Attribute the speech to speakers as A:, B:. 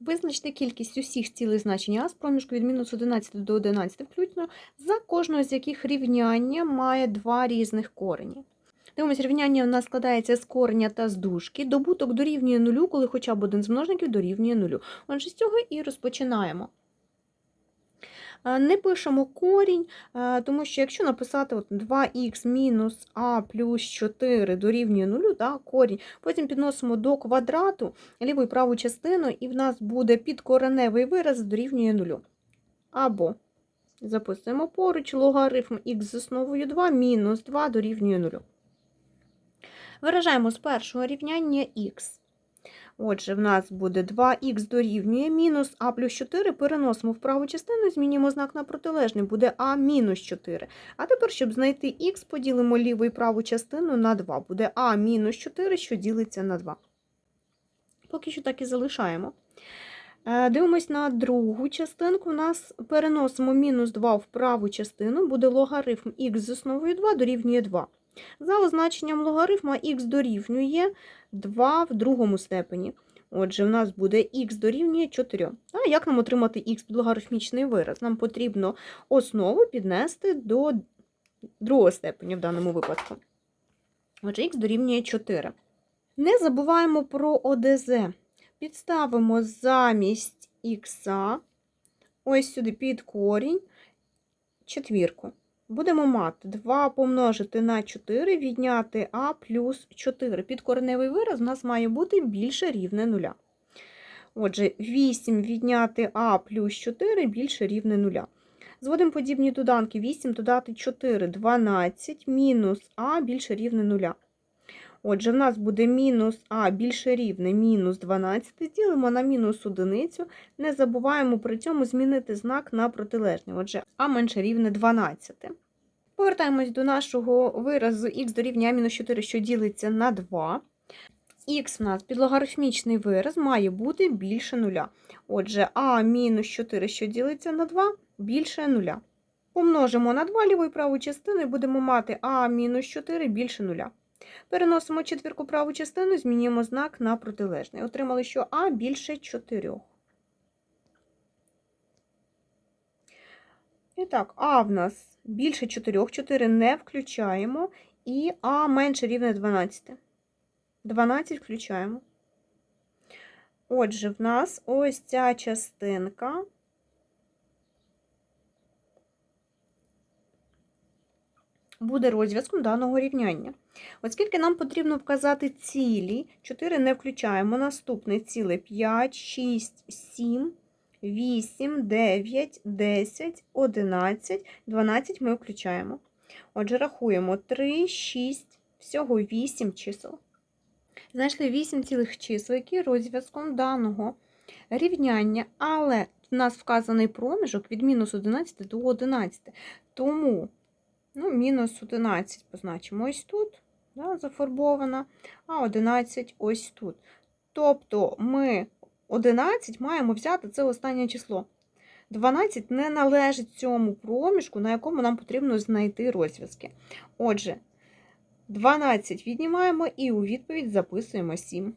A: Визначте кількість усіх цілих значень а з проміжку від мінус 11 до 11 включно, за кожного з яких рівняння має два різних корені. Дивимось, рівняння у нас складається з кореня та з дужки. Добуток дорівнює нулю, коли хоча б один з множників дорівнює нулю. Отже, з цього і розпочинаємо. Е, Не пишемо корінь, е, тому що якщо написати 2х мінус а плюс 4 дорівнює нулю, да, корінь, потім підносимо до квадрату ліву і праву частину, і в нас буде підкореневий вираз дорівнює нулю. Або записуємо поруч логарифм х з основою 2 мінус 2 дорівнює нулю. Виражаємо з першого рівняння х. Отже, в нас буде 2х дорівнює мінус а плюс 4, переносимо в праву частину, змінюємо знак на протилежний, буде а мінус 4. А тепер, щоб знайти х, поділимо ліву і праву частину на 2. Буде а мінус 4, що ділиться на 2. Поки що так і залишаємо. Е, Дивимось на другу частинку. У нас переносимо мінус 2 в праву частину, буде логарифм х з основою 2 дорівнює 2. За означенням логарифма х дорівнює 2 в другому степені. Отже, в нас буде х дорівнює 4. А як нам отримати х під логарифмічний вираз? Нам потрібно основу піднести до другого степеня в даному випадку. Отже, х дорівнює 4. Не забуваємо про ОДЗ. Підставимо замість х ось сюди під корінь четвірку. Будемо мати 2 помножити на 4, відняти а плюс 4. Підкореневий вираз у нас має бути більше рівне 0. Отже, 8 відняти а плюс 4 більше рівне 0. Зводимо подібні доданки. 8 додати 4 – 12, мінус а більше рівне 0. Отже, в нас буде мінус а більше рівне мінус 12, ділимо на мінус одиницю. Не забуваємо при цьому змінити знак на протилежний. Отже, а менше рівне 12. Повертаємось до нашого виразу х дорівнює мінус 4, що ділиться на 2. Х в нас підлогарифмічний вираз має бути більше 0. Отже, а мінус 4, що ділиться на 2, більше 0. Помножимо на 2 ліву і праву частину і будемо мати а мінус 4 більше 0. Переносимо четвірку праву частину, змінюємо знак на протилежний. Отримали, що а більше 4. І так, а в нас більше 4, 4 не включаємо, і а менше рівне 12. 12 включаємо. Отже, в нас ось ця частинка буде розв'язком даного рівняння. Оскільки нам потрібно вказати цілі, 4 не включаємо. Наступне ціле 5, 6, 7, 8, 9, 10, 11, 12 ми включаємо. Отже, рахуємо 3, 6, всього 8 чисел. Знайшли 8 цілих чисел, які розв'язком даного рівняння, але в нас вказаний проміжок від мінус 11 до 11. Тому ну, мінус 11 позначимо ось тут, да, зафарбована, а 11 ось тут. Тобто ми 11 маємо взяти це останнє число. 12 не належить цьому проміжку, на якому нам потрібно знайти розв'язки. Отже, 12 віднімаємо і у відповідь записуємо 7.